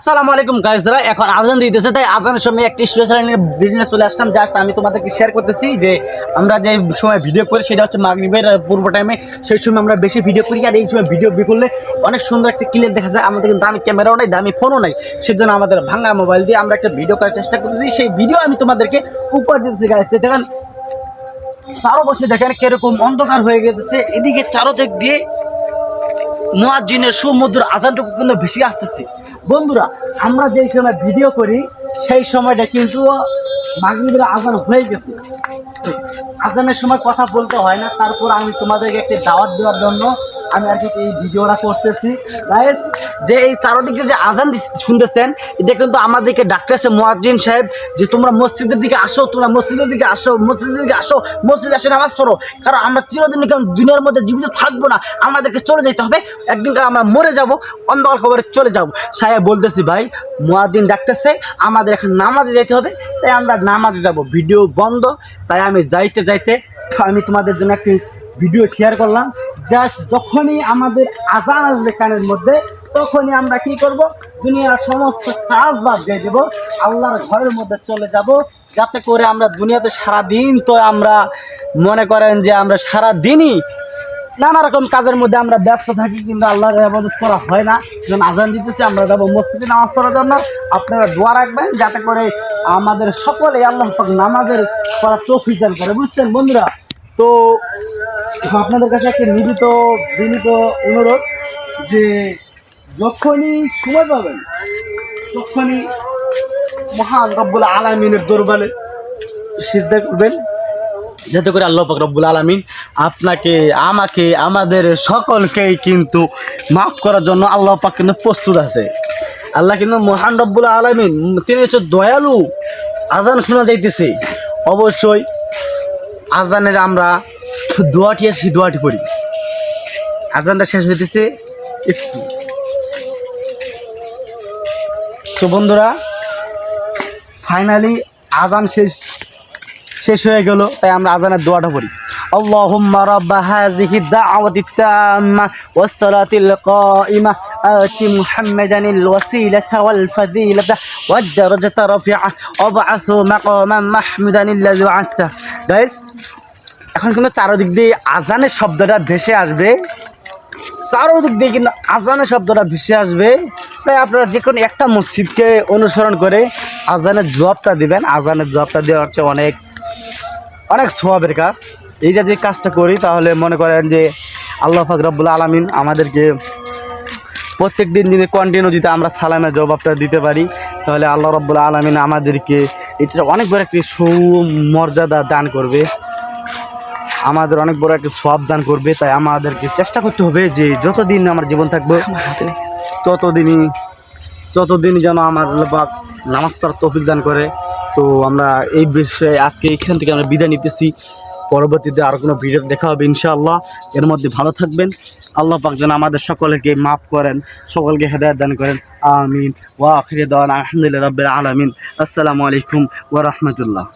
আসসালামু আলাইকুম গাইজরা এখন আজান দিতেছে, তাই আজানের সময় একটি স্পেশাল ভিডিও চলে আসলাম। জাস্ট আমি তোমাদেরকে শেয়ার করতেছি যে আমরা যে সময় ভিডিও করি, সেটা হচ্ছে মাগরিবের পূর্ব টাইমে সেই সময় আমরা বেশি ভিডিও করি, আর এই সময় ভিডিও করলে অনেক সুন্দর একটা ক্লিয়ার দেখা যায়। আমাদের দামি ক্যামেরাও নাই, দামি ফোনও নাই। সেজন্য আমাদের ভাঙা মোবাইল দিয়ে আমরা একটা ভিডিও করার চেষ্টা করতেছি। সেই ভিডিও আমি তোমাদেরকে উপহার দিতেছি গাইছে দেখেন, চারো বসে দেখেন কীরকম অন্ধকার হয়ে গেছে। এদিকে চারো দিক দিয়ে মুয়াজ্জিনের সুমধুর আজানটুকু কিন্তু বেশি আসতেছে। বন্ধুরা, আমরা যেই সময় ভিডিও করি, সেই সময়টা কিন্তু মাগরিবের আজান হয়ে গেছে। আজানের সময় কথা বলতে হয় না, তারপর আমি তোমাদেরকে একটি দাওয়াত দেওয়ার জন্য আমি আর কি এই ভিডিওটা করতেছি। গাইস যে এই চারোদিকে যে আজান শুনতেছেন, এটা কিন্তু আমাদেরকে ডাকতেছে মুয়াজ্জিন সাহেব যে তোমরা মসজিদের দিকে আসো, তোমরা মসজিদের দিকে আসো, মসজিদের দিকে আসো, মসজিদে আসে নামাজ পড়ো। কারণ আমরা চিরদিন কারণ দুনিয়ার মধ্যে জীবিত থাকব না, আমাদেরকে চলে যেতে হবে। একদিন কারণ আমরা মরে যাব, অন্ধকার খবরে চলে যাব। সাহেব বলতেছি, ভাই মুয়াদ্দিন ডাকতেছে, আমাদের এখন নামাজে যেতে হবে। তাই আমরা নামাজে যাব। ভিডিও বন্ধ, তাই আমি যাইতে যাইতে আমি তোমাদের জন্য একটি ভিডিও শেয়ার করলাম। জাস্ট যখনই আমাদের আজান আসবে কানের মধ্যে, তখনই আমরা কি করব? দুনিয়ার সমস্ত কাজ বাদ দিয়ে দেবো। আল্লাহর ঘরের মধ্যে চলে যাব। যাতে করে আমরা দুনিয়াতে সারা দিন তো আমরা মনে করেন যে আমরা সারা দিনই নানা রকম কাজের মধ্যে আমরা ব্যস্ত থাকি, কিন্তু আল্লাহর আবাদত করা হয় না। যখন আজান দিতেছে, আমরা যাব মসজিদে নামাজ পড়ার জন্য। আপনারা দোয়া রাখবেন, যাতে করে আমাদের সকলে আল্লাহ নামাজের তৌফিক দান করে। বুঝছেন বন্ধুরা? তো আপনাদের কাছে একটা নিবিত বিনীত অনুরোধ যে যখনই সময় পাবেন, তখনই মহান রব্বুল আলমিনের দরবারে সিজদা করবেন। যাতে করে আল্লাহ রব্বুল আলমিন আপনাকে, আমাকে, আমাদের সকলকেই কিন্তু মাফ করার জন্য আল্লাহ পাক কিন্তু প্রস্তুত আছে। আল্লাহ কিন্তু মহান রব্বুল আলমিন, তিনি হচ্ছে দয়ালু। আজান শোনা যাইতেছে। অবশ্যই আজানের আমরা দোয়াটি আছি দোয়াটি করি আজানটা শেষ হইতেছে একটু তো বন্ধুরা ফাইনালি আজান শেষ শেষ হয়ে গেল তাই আমরা আজানের দোয়াটা পড়ি اللهم رب هذه الدعوة التامة والصلاة القائمة آت محمدا الوسيلة والفضيلة والدرجة رفيعة وابعثه مقاما محمودا الذي وعدته গাইস এখন কিন্তু চারদিক দিয়ে আজানের শব্দটা ভেসে আসবে। চারোদিক দিয়ে কিন্তু আজানের শব্দটা ভেসে আসবে। তাই আপনারা যে কোনো একটা মসজিদকে অনুসরণ করে আজানের জবাবটা দিবেন। আজানের জবাবটা দেওয়া হচ্ছে অনেক অনেক সোয়াবের কাজ। এইটা যে কাজটা করি, তাহলে মনে করেন যে আল্লাহ ফাকরাবুল আলমিন আমাদেরকে প্রত্যেক দিন যদি কন্টিনিউ যদি আমরা সালামের জবাবটা দিতে পারি, তাহলে আল্লাহ রব্বুল আলমিন আমাদেরকে এটা অনেক বড় একটি সুমর্যাদা দান করবে। আমাদের অনেক বড় একটা সব দান করবে, তাই আমাদেরকে চেষ্টা করতে হবে যে যতদিন আমার জীবন থাকবে, ততদিনই ততদিনই যেন আমার নামাজ পড়ার তৌফিক দান করে। তো আমরা এই বিষয়ে আজকে এখান থেকে আমরা বিদায় নিতেছি। পরবর্তীতে আর কোনো ভিডিও দেখা হবে ইনশাআল্লাহ। এর মধ্যে ভালো থাকবেন। আল্লাহ পাক যেন আমাদের সকলকে মাফ করেন, সকলকে হেদায়ত দান করেন। আমিন। ওয়া আখিরে দাওয়ানা আলহামদুলিল্লাহ রাব্বিল আলামিন। আসসালামু আলাইকুম ওয়া রাহমাতুল্লাহ।